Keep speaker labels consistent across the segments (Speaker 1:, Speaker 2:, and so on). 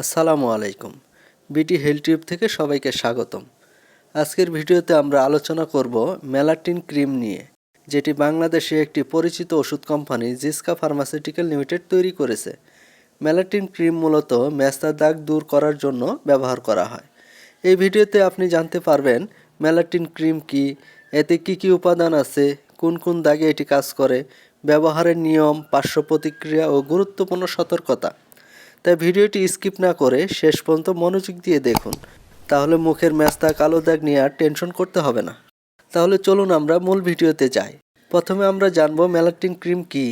Speaker 1: আসসালামু আলাইকুম। বিটি হেলথ টিউব থেকে সবাইকে স্বাগতম। আজকের ভিডিওতে আমরা আলোচনা করব মেলাটিন ক্রিম নিয়ে, যেটি বাংলাদেশে একটি পরিচিত ওষুধ কোম্পানি জিসকা ফার্মাসিউটিক্যাল লিমিটেড তৈরি করেছে। মেলাটিন ক্রিম মূলত মেস্তা দাগ দূর করার জন্য ব্যবহার করা হয়। এই ভিডিওতে আপনি জানতে পারবেন মেলাটিন ক্রিম কি, এতে কি কি উপাদান আছে, কোন কোন দাগে এটি কাজ করে, ব্যবহারের নিয়ম, পার্শ্ব প্রতিক্রিয়া ও গুরুত্বপূর্ণ সতর্কতা। তাই ভিডিওটি স্কিপ না করে শেষ পর্যন্ত মনোযোগ দিয়ে দেখুন। তাহলে মুখের ম্যাস্তা কালো দাগ নিয়ে আর টেনশন করতে হবে না। তাহলে চলুন আমরা মূল ভিডিওতে যাই। প্রথমে আমরা জানব মেলাটিন ক্রিম কি।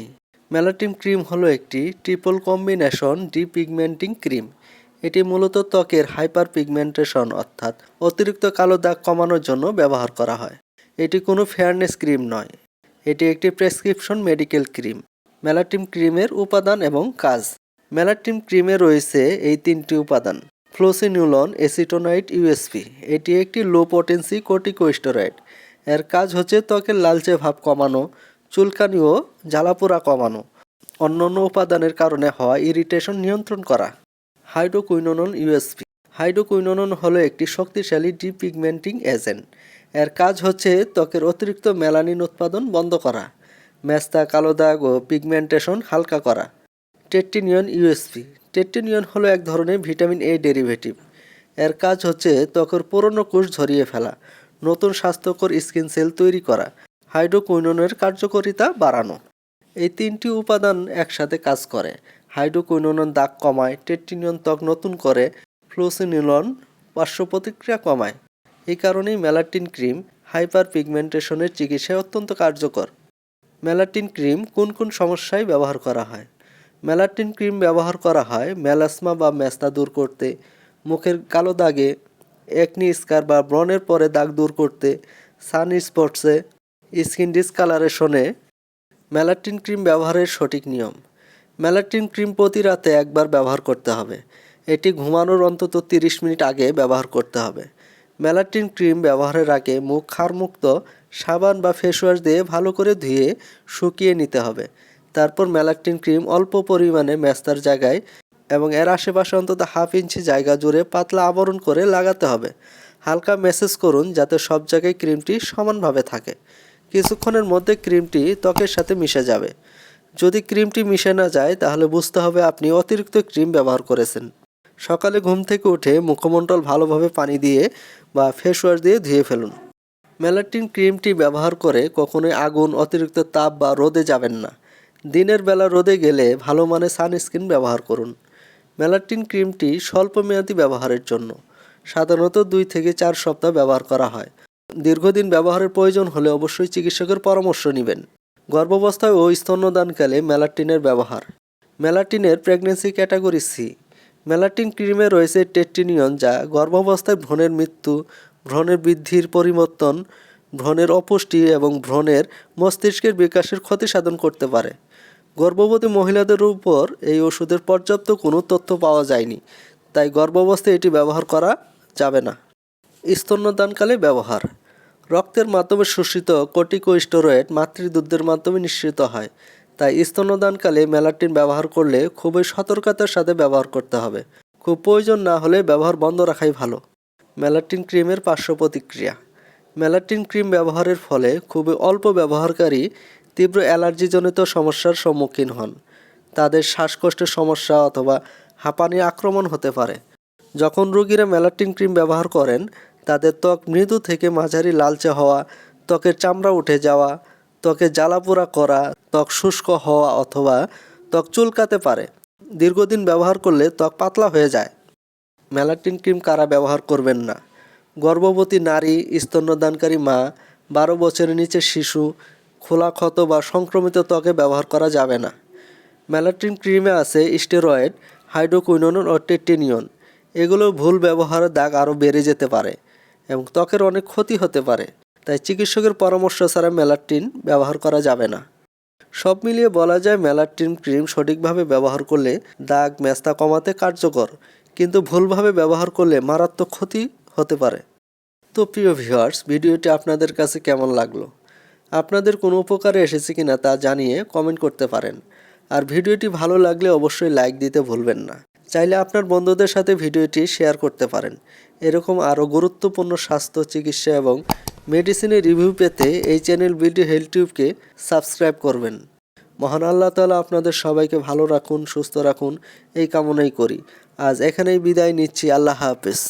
Speaker 1: মেলাটিন ক্রিম হলো একটি ট্রিপল কম্বিনেশন ডিপিগমেন্টিং ক্রিম এটি মূলত ত্বকের হাইপার পিগমেন্টেশন অর্থাৎ অতিরিক্ত কালো দাগ কমানোর জন্য ব্যবহার করা হয়। এটি কোনো ফেয়ারনেস ক্রিম নয়। এটি একটি প্রেসক্রিপশন মেডিকেল ক্রিম মেলাটিন ক্রিমের উপাদান এবং কাজ। মেলাটিন ক্রিমে রয়েছে এই তিনটি উপাদান, ফ্লোসিনিউলন এসিটোনাইট ইউএসপি। এটি একটি লো পটেন্সি কর্টিকোস্টেরয়েড। এর কাজ হচ্ছে ত্বকের লালচে ভাব কমানো, চুলকানি ও জ্বালাপোড়া কমানো। অন্যান্য উপাদানের কারণে হওয়া ইরিটেশন নিয়ন্ত্রণ করা। হাইড্রোকুইনোনন ইউএসপি। হাইড্রোকুইনোনন হলো একটি শক্তিশালী ডিপিগমেন্টিং এজেন্ট। এর কাজ হচ্ছে ত্বকের অতিরিক্ত মেলানিন উৎপাদন বন্ধ করা, মেস্তা, কালো দাগ ও পিগমেন্টেশন হালকা করা। টেট্টিনিয়ন ইউএসপি। টেট্টিনিয়ন হলো এক ধরনের ভিটামিন এ ডেরিভেটিভ। এর কাজ হচ্ছে ত্বকের পুরনো কোষ ঝরিয়ে ফেলা, নতুন স্বাস্থ্যকর স্কিন সেল তৈরি করা, হাইড্রোকুইনোনের কার্যকারিতা বাড়ানো। এই তিনটি উপাদান একসাথে কাজ করে। হাইড্রোকুইনোনন দাগ কমায় টেট্টিনিয়ন ত্বক নতুন করে, ফ্লোসিনিলন পার্শ্ব প্রতিক্রিয়া কমায়। এই কারণেই মেলাটিন ক্রিম হাইপার পিগমেন্টেশনের চিকিৎসায় অত্যন্ত কার্যকর। মেলাটিন ক্রিম কোন কোন সমস্যায় ব্যবহার করা হয়? মেলাটিন ক্রিম ব্যবহার করা হয় মেলাসমা বা মেস্তা দূর করতে। মুখের কালো দাগে, একনি স্কার বা ব্রণের পরে দাগ দূর করতে। সান স্পটসে স্কিন ডিসকালারেশনে মেলাটিন ক্রিম ব্যবহারের সঠিক নিয়ম। মেলাটিন ক্রিম প্রতি রাতে একবার ব্যবহার করতে হবে। এটি ঘুমানোর অন্তত তিরিশ মিনিট আগে ব্যবহার করতে হবে। মেলাটিন ক্রিম ব্যবহারের আগে মুখ খারমুক্ত সাবান বা ফেসওয়াশ দিয়ে ভালো করে ধুয়ে শুকিয়ে নিতে হবে। তারপর মেলাকটিন ক্রিম অল্প পরিমাণে মেস্তার জায়গায় এবং এর আশেপাশে অন্তত হাফ ইঞ্চি জায়গা জুড়ে পাতলা আবরণ করে লাগাতে হবে। হালকা মেসেজ করুন যাতে সব জায়গায় ক্রিমটি সমানভাবে থাকে। কিছুক্ষণের মধ্যে ক্রিমটি ত্বকের সাথে মিশে যাবে। যদি ক্রিমটি মিশে না যায়, তাহলে বুঝতে হবে আপনি অতিরিক্ত ক্রিম ব্যবহার করেছেন। সকালে ঘুম থেকে উঠে মুখমণ্ডল ভালোভাবে পানি দিয়ে বা ফেস ওয়াশ দিয়ে ধুয়ে ফেলুন। মেলাটিন ক্রিমটি ব্যবহার করে কখনোই আগুন, অতিরিক্ত তাপ বা রোদে যাবেন না। দিনের বেলা রোদে গেলে ভালো মানের সানস্ক্রিন ব্যবহার করুন। মেলাটিন ক্রিমটি স্বল্প স্বল্পমেয়াদী ব্যবহারের জন্য। সাধারণত দুই থেকে চার সপ্তাহ ব্যবহার করা হয়। দীর্ঘদিন ব্যবহারের প্রয়োজন হলে অবশ্যই চিকিৎসকের পরামর্শ নেবেন। গর্ভাবস্থায় ও স্তন্যদানকালে মেলাটিনের ব্যবহার। মেলাটিনের প্রেগনেন্সি ক্যাটাগরি সি মেলাটিন ক্রিমে রয়েছে টেট্টিনিয়ন যা গর্ভাবস্থায় ভ্রণের মৃত্যু, ভ্রণের বৃদ্ধির পরিবর্তন, ভ্রণের অপুষ্টি এবং ভ্রণের মস্তিষ্কের বিকাশের ক্ষতি সাধন করতে পারে। গর্ভবতী মহিলাদের উপর এই ওষুধের পর্যাপ্ত কোনো তথ্য পাওয়া যায়নি, তাই গর্ভাবস্থায় এটি ব্যবহার করা যাবে না। স্তন্যদানকালে ব্যবহার। রক্তের মাধ্যমে শোষিত কর্টিকোস্টেরয়েড মাতৃদুগ্ধের মাধ্যমে নিঃসৃত হয়, তাই স্তন্যদানকালে মেলাটিন ব্যবহার করলে খুবই সতর্কতার সাথে ব্যবহার করতে হবে। খুব প্রয়োজন না হলে ব্যবহার বন্ধ রাখাই ভালো। মেলাটিন ক্রিমের পার্শ্ব প্রতিক্রিয়া। মেলাটিন ক্রিম ব্যবহারের ফলে খুবই অল্প ব্যবহারকারী তীব্র অ্যালার্জিজনিত সমস্যার সম্মুখীন হন। তাদের শ্বাসকষ্টের সমস্যা অথবা হাঁপানি আক্রমণ হতে পারে। যখন রোগীরা মেলাটিন ক্রিম ব্যবহার করেন, তাদের ত্বক মৃদু থেকে মাঝারি লালচে হওয়া, ত্বকের চামড়া উঠে যাওয়া ত্বকে জ্বালাপোড়া করা, ত্বক শুষ্ক হওয়া অথবা ত্বক চুলকাতে পারে। দীর্ঘদিন ব্যবহার করলে ত্বক পাতলা হয়ে যায়। মেলাটিন ক্রিম কারা ব্যবহার করবেন না? গর্ভবতী নারী, স্তন্যদানকারী মা, বারো বছরের নিচে শিশু খোলা ক্ষত বা সংক্রমিত ত্বকে ব্যবহার করা যাবে না। মেলাটিন ক্রিমে আছে স্টেরয়েড, হাইড্রোকুইনোন ও টেটেনিয়ন এগুলো ভুল ব্যবহারের দাগ আরও বেড়ে যেতে পারে এবং ত্বকের অনেক ক্ষতি হতে পারে। তাই চিকিৎসকের পরামর্শ ছাড়া মেলাটিন ব্যবহার করা যাবে না। সব মিলিয়ে বলা যায় মেলাটিন ক্রিম সঠিকভাবে ব্যবহার করলে দাগ ম্যাস্তা কমাতে কার্যকর, কিন্তু ভুলভাবে ব্যবহার করলে মারাত্মক ক্ষতি হতে পারে। তো প্রিয় ভিউয়ার্স, ভিডিওটি আপনাদের কাছে কেমন লাগল? আপনাদের কোনো উপকারে এসেছে কি না তা জানিয়ে কমেন্ট করতে পারেন। আর ভিডিওটি ভালো লাগলে অবশ্যই লাইক দিতে ভুলবেন না। চাইলে আপনার বন্ধুদের সাথে ভিডিওটি শেয়ার করতে পারেন। এরকম আরও গুরুত্বপূর্ণ স্বাস্থ্য, চিকিৎসা এবং মেডিসিনের রিভিউ পেতে এই চ্যানেল বিউটি হেলথ টিউবকে সাবস্ক্রাইব করবেন। মহান আল্লাহ তালা আপনাদের সবাইকে ভালো রাখুন, সুস্থ রাখুন, এই কামনাই করি। আজ এখানেই বিদায় নিচ্ছি। আল্লাহ হাফেজ।